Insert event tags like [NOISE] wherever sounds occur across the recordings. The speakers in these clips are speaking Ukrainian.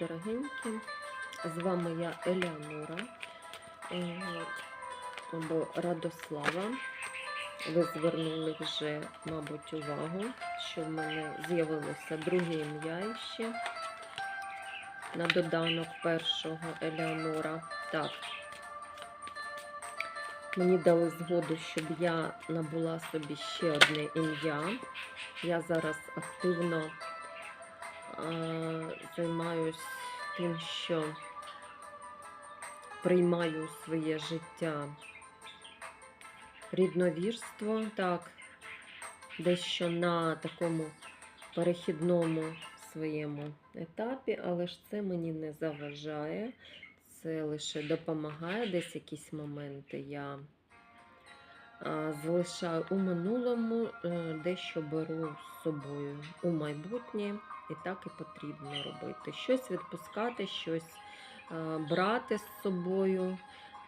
дорогенькі. З вами я Елеонора е, або Радослава. Ви звернули вже, мабуть, увагу, що в мене з'явилося друге ім'я ще на доданок першого Елеонора. Так. Мені дали згоду, щоб я набула собі ще одне ім'я. Я зараз активно займаюсь тим, що приймаю своє життя рідновірство, так, дещо на такому перехідному своєму етапі, але ж це мені не заважає. Це лише допомагає десь якісь моменти. Я залишаю у минулому, е, дещо беру з собою у майбутнє, і так і потрібно робити. Щось відпускати, щось е, брати з собою.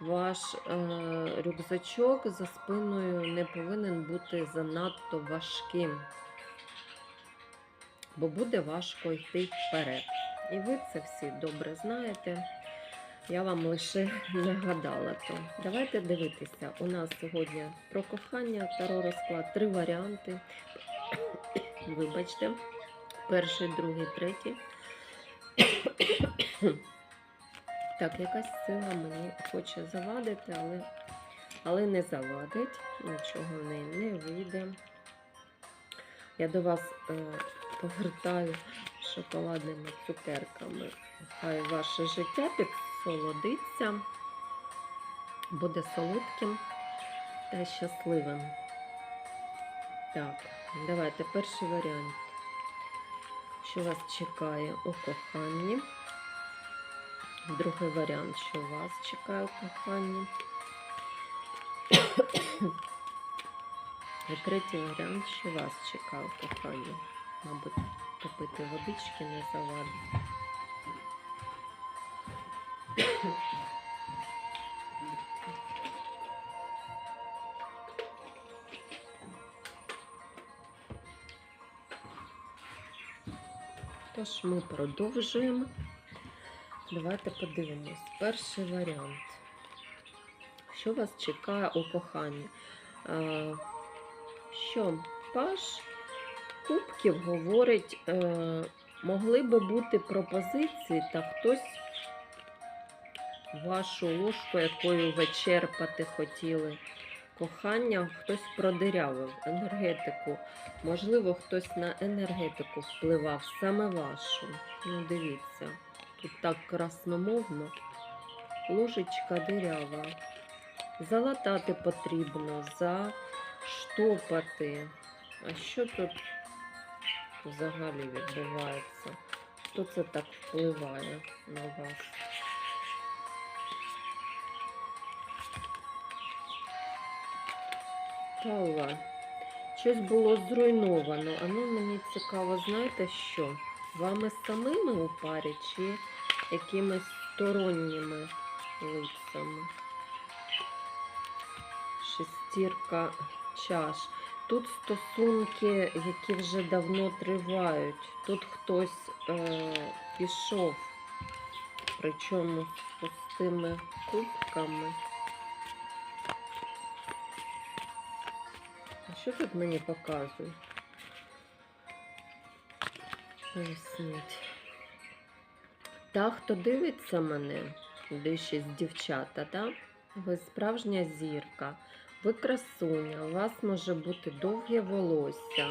Ваш е, рюкзачок за спиною не повинен бути занадто важким, бо буде важко йти вперед. І ви це всі добре знаєте. Я вам лише [LAUGHS] нагадала то. Давайте дивитися. У нас сьогодні про кохання таро розклад. Три варіанти. [COUGHS] Вибачте. Перший, другий, третій. Так, якась сила мені хоче завадити, але, але не завадить. Нічого в не вийде. Я до вас е, повертаю шоколадними цукерками. Хай ваше життя підсолодиться, буде солодким та щасливим. Так, давайте перший варіант. Що вас чекає у коханні? Другий варіант, що вас чекає у коханні. І третій варіант, що вас чекає у коханні. Мабуть, попити водички не завадить. Тож ми продовжуємо. Давайте подивимось. Перший варіант. Що вас чекає у коханні? А, що паш кубків говорить, е, могли би бути пропозиції, та хтось вашу ложку, якою ви черпати хотіли. Кохання хтось продирявив енергетику. Можливо, хтось на енергетику впливав, саме вашу. Ну, дивіться. Тут так красномовно. Ложечка дирява. Залатати потрібно, заштопати. А що тут взагалі відбувається? Хто це так впливає на вас? Павла. Щось було зруйновано. А ну мені цікаво, знаєте що? Вами самими у парі чи якимись сторонніми лицями? Шестірка чаш. Тут стосунки, які вже давно тривають. Тут хтось е, пішов, причому з пустими кубками. Що тут мені показують? Поясніть. Та, хто дивиться мене, більшість дівчата, так? Ви справжня зірка, ви красуня, у вас може бути довге волосся.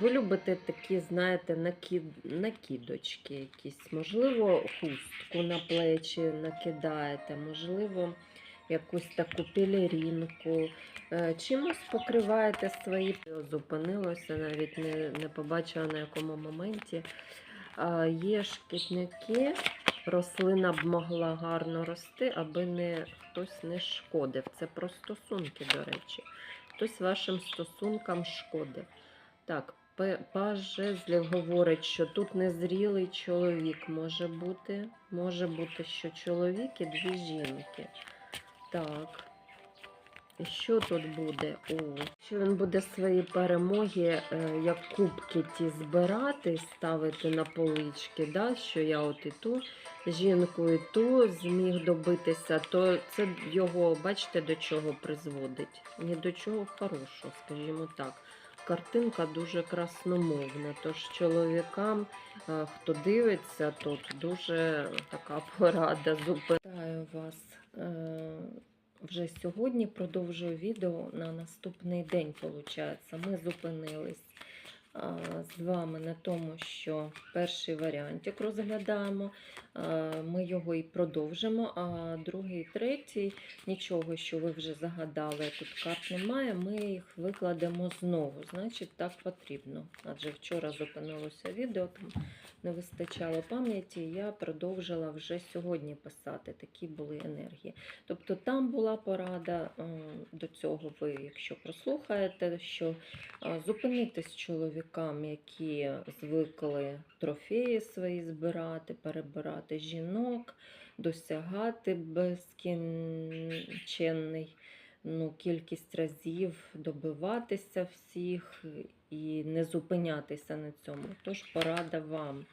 Ви любите такі, знаєте, накид... накидочки якісь. Можливо, хустку на плечі накидаєте, можливо, якусь таку пелерінку. Е, Чимось покриваєте свої. Зупинилося, навіть не, не побачила на якому моменті. Є шкідники, рослина б могла гарно рости, аби не хтось не шкодив. Це про стосунки, до речі. Хтось вашим стосункам шкодив. Так, жезлів говорить, що тут незрілий чоловік може бути. Може бути, що чоловік і дві жінки. Так. Що тут буде? О, що він буде свої перемоги, е, як кубки ті збирати, ставити на полички, да? що я от і ту жінку, і ту зміг добитися, то це його, бачите, до чого призводить? Ні до чого хорошого, скажімо так. Картинка дуже красномовна, тож чоловікам, е, хто дивиться, тут дуже така порада зупиняю вас. Е, вже сьогодні продовжую відео на наступний день. Виходить. Ми зупинились з вами на тому, що перший варіантик розглядаємо. Ми його і продовжимо. А другий, третій, нічого, що ви вже загадали, тут карт немає. Ми їх викладемо знову. Значить, так потрібно. Адже вчора зупинилося відео, там не вистачало пам'яті. Я продовжила вже сьогодні писати. Такі були енергії. Тобто там була порада е, до цього, ви, якщо прослухаєте, що е, зупинитись чоловікам, які звикли трофеї свої збирати, перебирати жінок, досягати безкінченний ну, кількість разів, добиватися всіх і не зупинятися на цьому. Тож порада вам.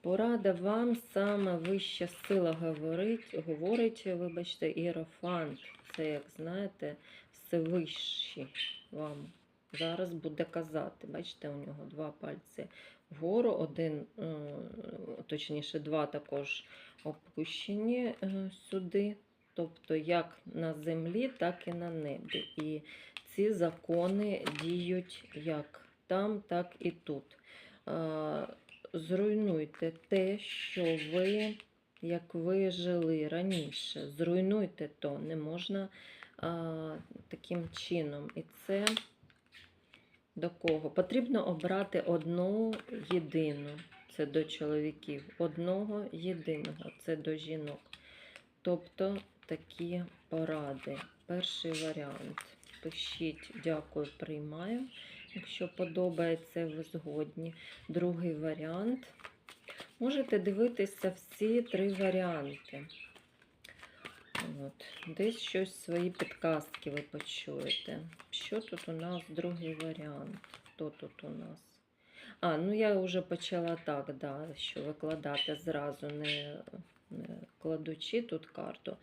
Порада вам саме вища сила говорить, говорить, вибачте, іерофант. Це, як знаєте, Всевищий вам зараз буде казати. Бачите, у нього два пальці вгору, один, е, точніше, два також опущені е, сюди. Тобто як на землі, так і на небі. І ці закони діють як там, так і тут. Зруйнуйте те, що ви, як ви жили раніше. Зруйнуйте то, не можна а, таким чином. І це до кого? Потрібно обрати одну єдину. Це до чоловіків. Одного єдиного, це до жінок. Тобто такі поради. Перший варіант. Пишіть, дякую, приймаю. Якщо подобається, ви згодні. Другий варіант. Можете дивитися всі три варіанти. От. Десь щось свої підказки ви почуєте. Що тут у нас другий варіант? Хто тут у нас? А, ну я вже почала так, да, що викладати зразу, не, не кладучи тут карту.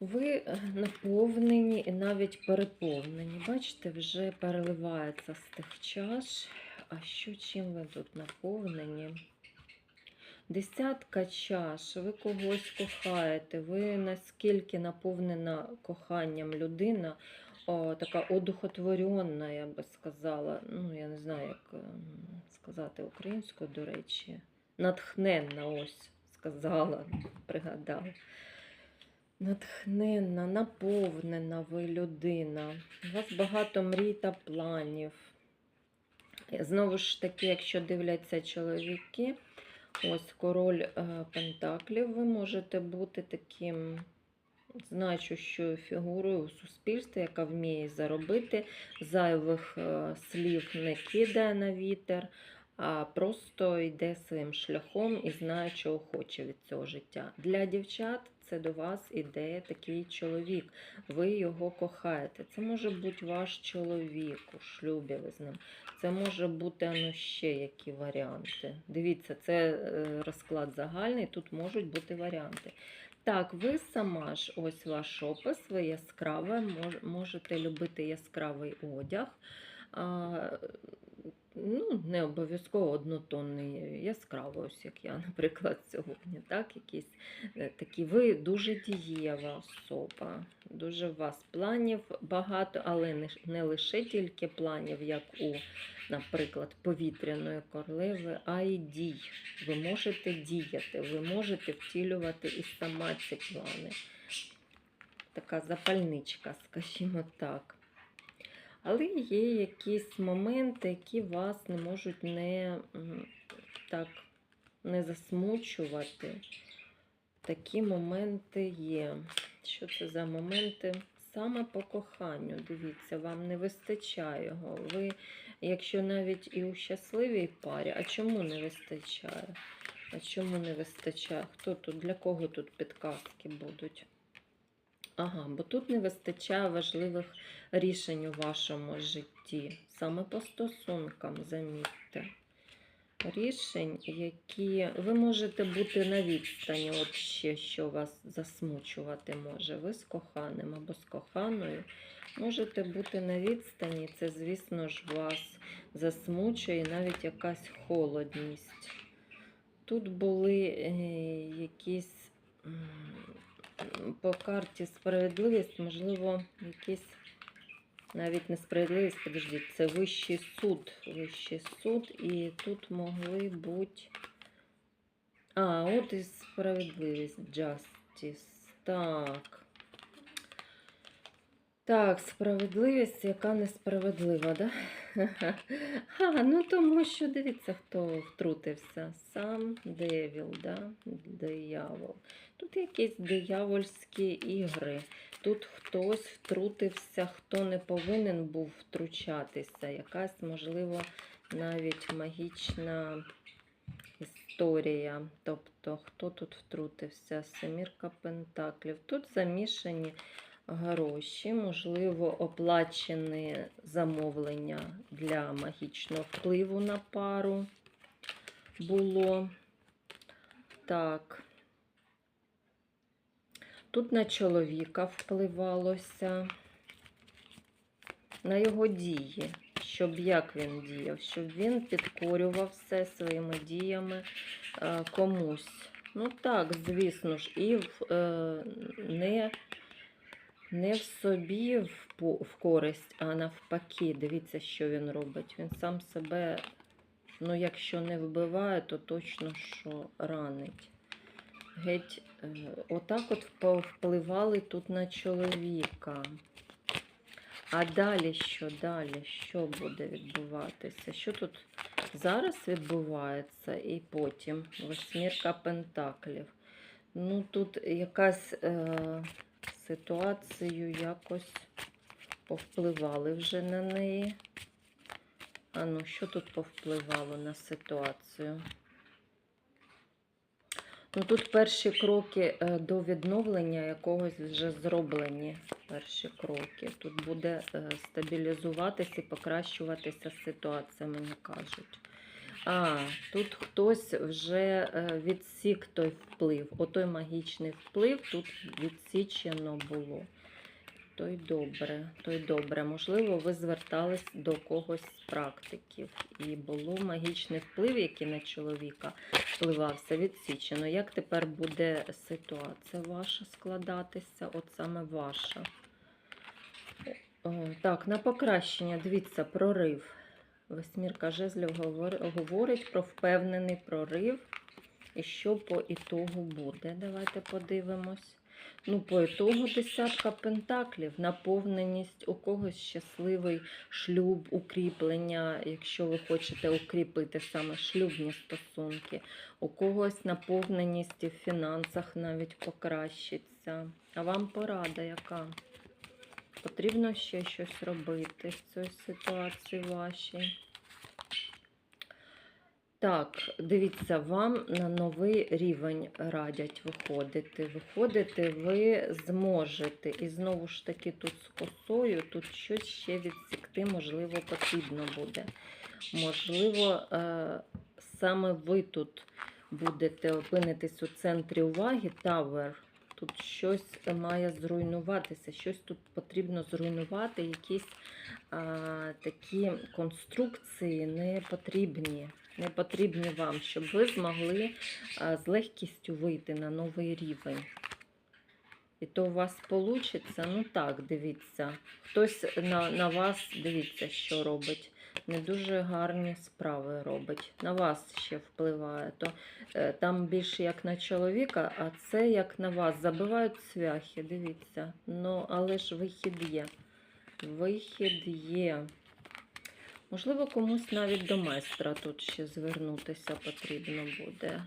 Ви е, наповнені і навіть переповнені. Бачите, вже переливається з тих чаш. А що чим ви тут наповнені? Десятка чаш, ви когось кохаєте, ви наскільки наповнена коханням людина, о, така одухотворенна, я би сказала. Ну, я не знаю, як ем, сказати українською, до речі. Натхненна, ось сказала, пригадала. Натхненна, наповнена ви людина. У вас багато мрій та планів. Знову ж таки, якщо дивляться чоловіки, ось король е, Пентаклів, ви можете бути таким значущою фігурою у суспільстві, яка вміє заробити, зайвих е, слів не кидає на вітер, а просто йде своїм шляхом і знає, чого хоче від цього життя. Для дівчат це до вас іде такий чоловік. Ви його кохаєте. Це може бути ваш чоловік у шлюбі ви з ним. Це може бути ну, ще які варіанти. Дивіться, це е, розклад загальний, тут можуть бути варіанти. Так, ви сама ж, ось ваш опис, ви яскраве, можете любити яскравий одяг. Ну, не обов'язково однотонний, яскравий, ось як я, [LAUGHS] наприклад, сьогодні. Так, якісь е, такі. Ви дуже дієва особа, дуже у вас планів багато, але не, лише тільки планів, як у, наприклад, повітряної королеви, а й дій. Ви можете діяти, ви можете втілювати і сама ці плани. Така запальничка, скажімо так. Але є якісь моменти, які вас не можуть не так не засмучувати. Такі моменти є. Що це за моменти? Саме по коханню, дивіться, вам не вистачає його. Ви, якщо навіть і у щасливій парі, а чому не вистачає? А чому не вистачає? Хто тут, для кого тут підказки будуть? Ага, бо тут не вистачає важливих рішень у вашому житті. Саме по стосункам, замітьте. Рішень, які ви можете бути на відстані, от ще що вас засмучувати може. Ви з коханим або з коханою. Можете бути на відстані, це, звісно ж, вас засмучує навіть якась холодність. Тут були е, якісь по карті справедливість, можливо, якісь навіть несправедливість, подождіть, це вищий суд. Вищий суд, і тут могли бути. А, от і справедливість, justice. Так. Так, справедливість, яка несправедлива, да? А, ну тому що дивіться, хто втрутився. Сам Девіл, да? диявол. Тут якісь диявольські ігри. Тут хтось втрутився, хто не повинен був втручатися. Якась, можливо, навіть магічна історія. Тобто, хто тут втрутився? Семірка Пентаклів. Тут замішані гроші, можливо, оплачені замовлення для магічного впливу на пару було. Так. Тут на чоловіка впливалося, на його дії, щоб як він діяв, щоб він підкорював все своїми діями е, комусь. Ну так, звісно ж, і в, е, не, не в собі в, користь, а навпаки. Дивіться, що він робить. Він сам себе, ну, якщо не вбиває, то точно що ранить. Геть, е, отак от впливали тут на чоловіка. А далі що? Далі? Що буде відбуватися? Що тут зараз відбувається і потім восьмірка пентаклів. Ну, тут якась е, ситуацію якось повпливали вже на неї. А ну, що тут повпливало на ситуацію? Ну, тут перші кроки е, до відновлення якогось вже зроблені. Перші кроки. Тут буде е, стабілізуватися і покращуватися ситуація, мені кажуть. А, тут хтось вже е, відсік той вплив. Отой магічний вплив тут відсічено було. То й добре, то й добре. Можливо, ви звертались до когось з практиків. І було магічний вплив, який на чоловіка впливався, відсічено. Як тепер буде ситуація ваша складатися? От саме ваша. Так, на покращення, дивіться, прорив. Восьмірка жезлів говорить про впевнений прорив. І що по ітогу буде? Давайте подивимось. Ну, по ітогу десятка пентаклів, наповненість, у когось щасливий шлюб, укріплення, якщо ви хочете укріпити саме шлюбні стосунки, у когось наповненість і в фінансах навіть покращиться. А вам порада яка? Потрібно ще щось робити в цій ситуації вашій. Так, дивіться, вам на новий рівень радять виходити. Виходити ви зможете. І знову ж таки, тут з косою, тут щось ще відсікти, можливо, потрібно буде. Можливо, е, саме ви тут будете опинитись у центрі уваги, Tower. Тут щось має зруйнуватися, щось тут потрібно зруйнувати, якісь а, такі конструкції не потрібні. Не потрібні вам, щоб ви змогли а, з легкістю вийти на новий рівень. І то у вас вийде, ну так, дивіться. Хтось на, на вас, дивіться, що робить. Не дуже гарні справи робить. На вас ще впливає. То е, там більше як на чоловіка, а це як на вас. Забивають цвяхи, дивіться. Ну, але ж вихід є. Вихід є. Можливо, комусь навіть до майстра тут ще звернутися потрібно буде.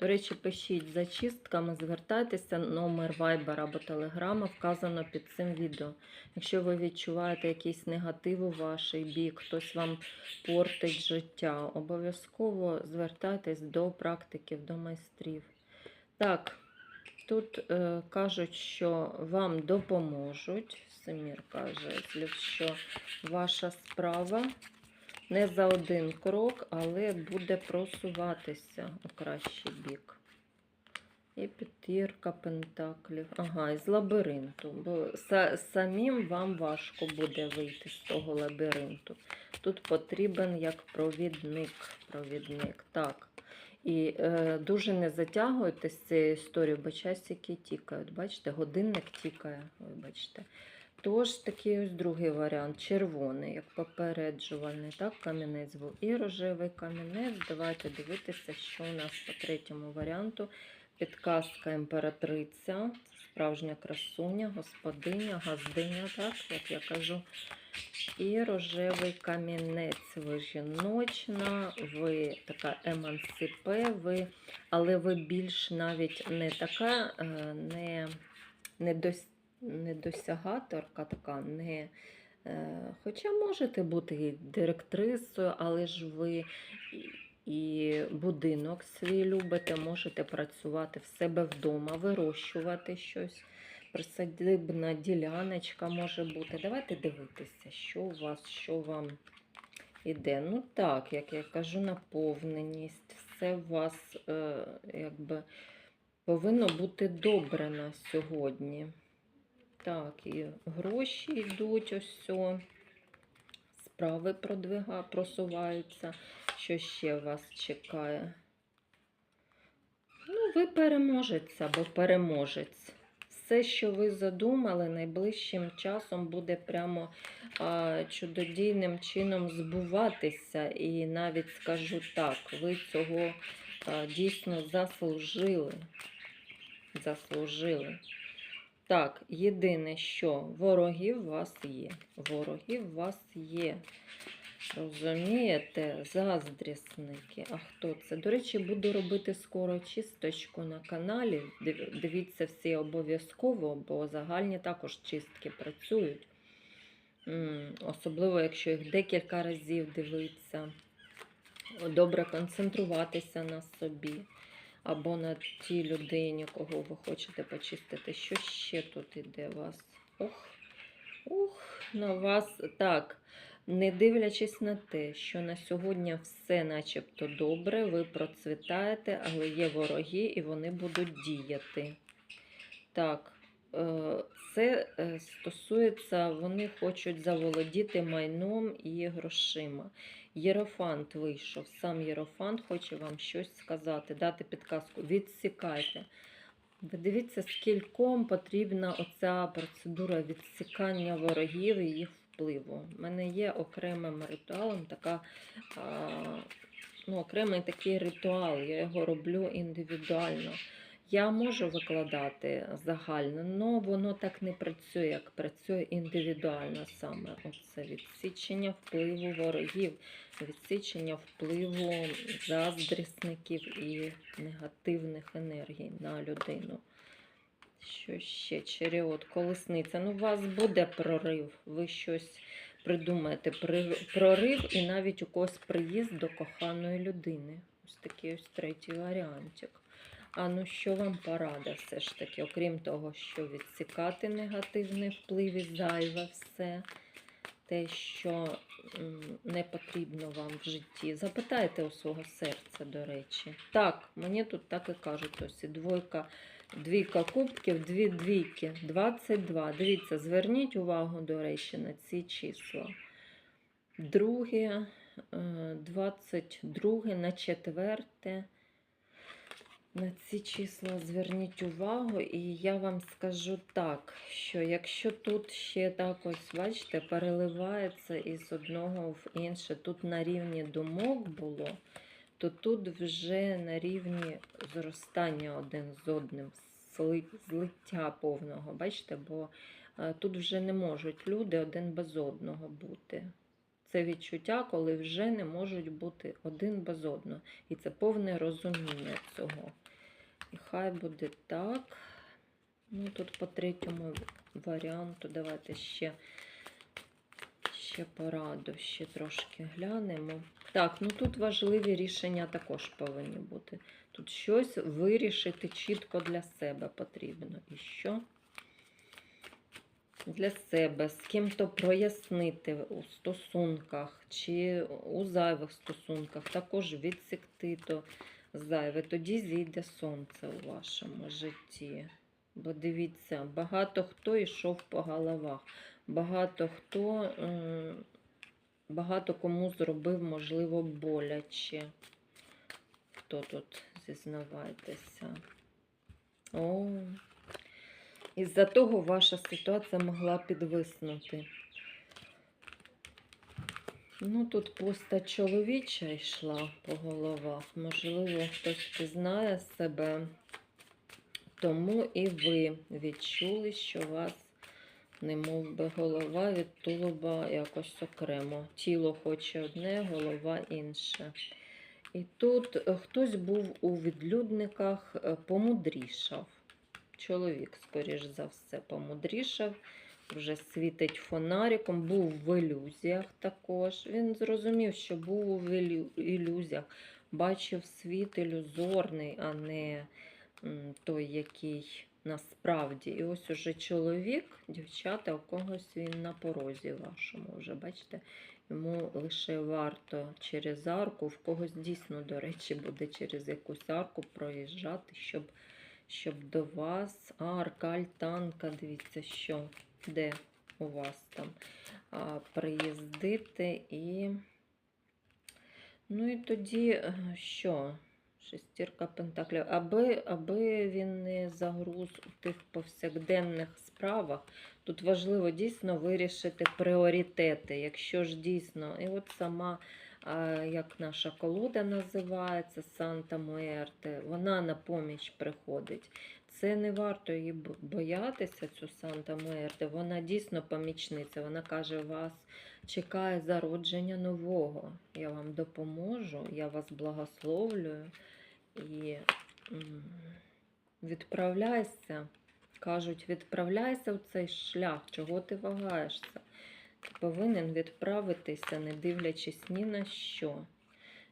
До речі, пишіть за чистками, звертайтеся, номер Viber або Telegram вказано під цим відео. Якщо ви відчуваєте якийсь негатив у ваш бік, хтось вам портить життя, обов'язково звертайтесь до практиків, до майстрів. Так, тут е, кажуть, що вам допоможуть. Семірка жезлів, що ваша справа не за один крок, але буде просуватися у кращий бік. І п'ятірка пентаклів. Ага, із лабіринту. Бо самим вам важко буде вийти з того лабіринту. Тут потрібен як провідник. провідник. Так. І е, дуже не затягуйте з цією історією, бо часики тікають. Бачите, годинник тікає. Вибачте. Тож такий ось другий варіант червоний, як попереджувальний, так, камінець був. І рожевий камінець. Давайте дивитися, що у нас по третьому варіанту. Підказка імператриця, справжня красуня, господиня, газдиня, так, як я кажу. І рожевий камінець. Ви жіночна, ви така емансипе, ви, але ви більш навіть не така, е, не, не, дос, не досягаторка, така, не. е, Хоча можете бути і директрисою, але ж ви і будинок свій любите, можете працювати в себе вдома, вирощувати щось. Присадибна діляночка може бути. Давайте дивитися, що у вас, що вам іде. Ну так, як я кажу, наповненість. Все у вас е, якби повинно бути добре на сьогодні. Так, і гроші йдуть ось. все. Справи продвига, просуваються. Що ще вас чекає? Ну, ви переможець або переможець. Все, що ви задумали, найближчим часом буде прямо а, чудодійним чином збуватися. І навіть скажу так, ви цього а, дійсно заслужили. Заслужили. Так, єдине, що ворогів у вас є. Ворогів у вас є. Розумієте, заздрісники. А хто це? До речі, буду робити скоро чисточку на каналі. Дивіться всі обов'язково, бо загальні також чистки працюють. Особливо, якщо їх декілька разів дивитися. Добре концентруватися на собі або на тій людині, кого ви хочете почистити. Що ще тут іде у вас? Ох, ух, на вас так. Не дивлячись на те, що на сьогодні все начебто добре, ви процвітаєте, але є вороги і вони будуть діяти. Так, е, це е, стосується, вони хочуть заволодіти майном і грошима. Єрофант вийшов, сам Єрофант хоче вам щось сказати, дати підказку. Відсікайте. Ви дивіться, скільком потрібна оця процедура відсікання ворогів і їх впливу. У мене є окремим ритуалом така, ну, окремий такий ритуал. Я його роблю індивідуально. Я можу викладати загально, але воно так не працює, як працює індивідуально саме. Оце відсічення впливу ворогів, відсічення впливу заздрісників і негативних енергій на людину. Що ще? Черіот, колесниця. Ну, у вас буде прорив. Ви щось придумаєте. Прорив і навіть у когось приїзд до коханої людини. Ось такий ось третій варіантик. А ну що вам порада все ж таки, окрім того, що відсікати негативний вплив і зайве все, те, що не потрібно вам в житті. Запитайте у свого серця, до речі. Так, мені тут так і кажуть, ось і двойка, двійка кубків, дві двійки, 22. Дивіться, зверніть увагу, до речі, на ці числа. Друге, е, 22 на четверте. На ці числа зверніть увагу, і я вам скажу так, що якщо тут ще так ось, бачите, переливається із одного в інше, тут на рівні думок було, то тут вже на рівні зростання один з одним, злиття повного. Бачите, бо е, тут вже не можуть люди один без одного бути. Це відчуття, коли вже не можуть бути один без одного. І це повне розуміння цього. І хай буде так. Ну, тут по третьому варіанту давайте ще, ще пораду, ще трошки глянемо. Так, ну тут важливі рішення також повинні бути. Тут щось вирішити чітко для себе потрібно. І що? Для себе, з ким-то прояснити у стосунках чи у зайвих стосунках, також відсікти то зайве. Тоді зійде сонце у вашому житті. Бо дивіться, багато хто йшов по головах, багато хто, багато кому зробив, можливо, боляче. Хто тут зізнавайтеся? О, із-за того ваша ситуація могла підвиснути. Ну, тут поста чоловіча йшла по головах. Можливо, хтось пізнає себе. Тому і ви відчули, що вас не мов би голова від тулуба якось окремо. Тіло хоче одне, голова інше. І тут е, хтось був у відлюдниках, е, помудрішав. Чоловік, скоріш за все, помудрішав, вже світить фонариком, був в ілюзіях також. Він зрозумів, що був ілю- ілюзіях, бачив світ ілюзорний, а не той, який насправді. І ось уже чоловік, дівчата, у когось він на порозі вашому вже, бачите, йому лише варто через арку, в когось дійсно, до речі, буде через якусь арку проїжджати, щоб, щоб до вас арка, альтанка, дивіться, що, де у вас там а, приїздити і. Ну і тоді е, що? Шестірка пентаклів. Аби, аби він не загруз у тих повсякденних справах, тут важливо дійсно вирішити пріоритети. Якщо ж дійсно, і от сама, як наша колода називається, Санта Муерте, вона на поміч приходить. Це не варто її боятися, цю Санта Муерте. Вона дійсно помічниця. Вона каже, вас чекає зародження нового. Я вам допоможу, я вас благословлюю і відправляйся. Кажуть, відправляйся в цей шлях, чого ти вагаєшся. Повинен відправитися, не дивлячись ні на що.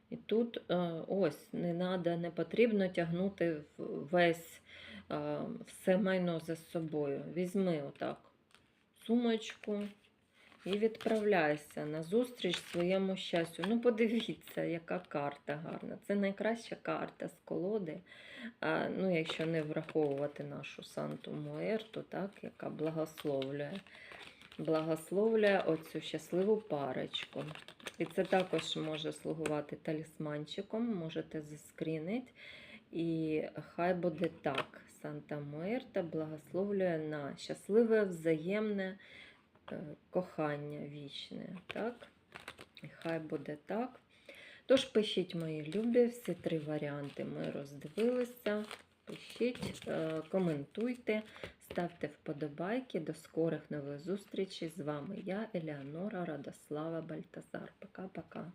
І тут е, ось не надо, не потрібно тягнути весь е, все майно за собою. Візьми отак сумочку і відправляйся на зустріч своєму щастю. Ну, подивіться, яка карта гарна. Це найкраща карта з колоди. Ну, якщо не враховувати нашу Санту Муерту, так, яка благословлює. Благословлює оцю щасливу парочку. І це також може слугувати талісманчиком, можете заскрінити. І хай буде так. Санта Муерта благословлює на щасливе, взаємне е, кохання вічне. Так? І хай буде так. Тож пишіть, мої любі, всі три варіанти ми роздивилися. Пишіть, е, коментуйте, ставте вподобайки. До скорих нових зустрічей. З вами я, Елеонора Радослава Бальтазар. Пока-пока.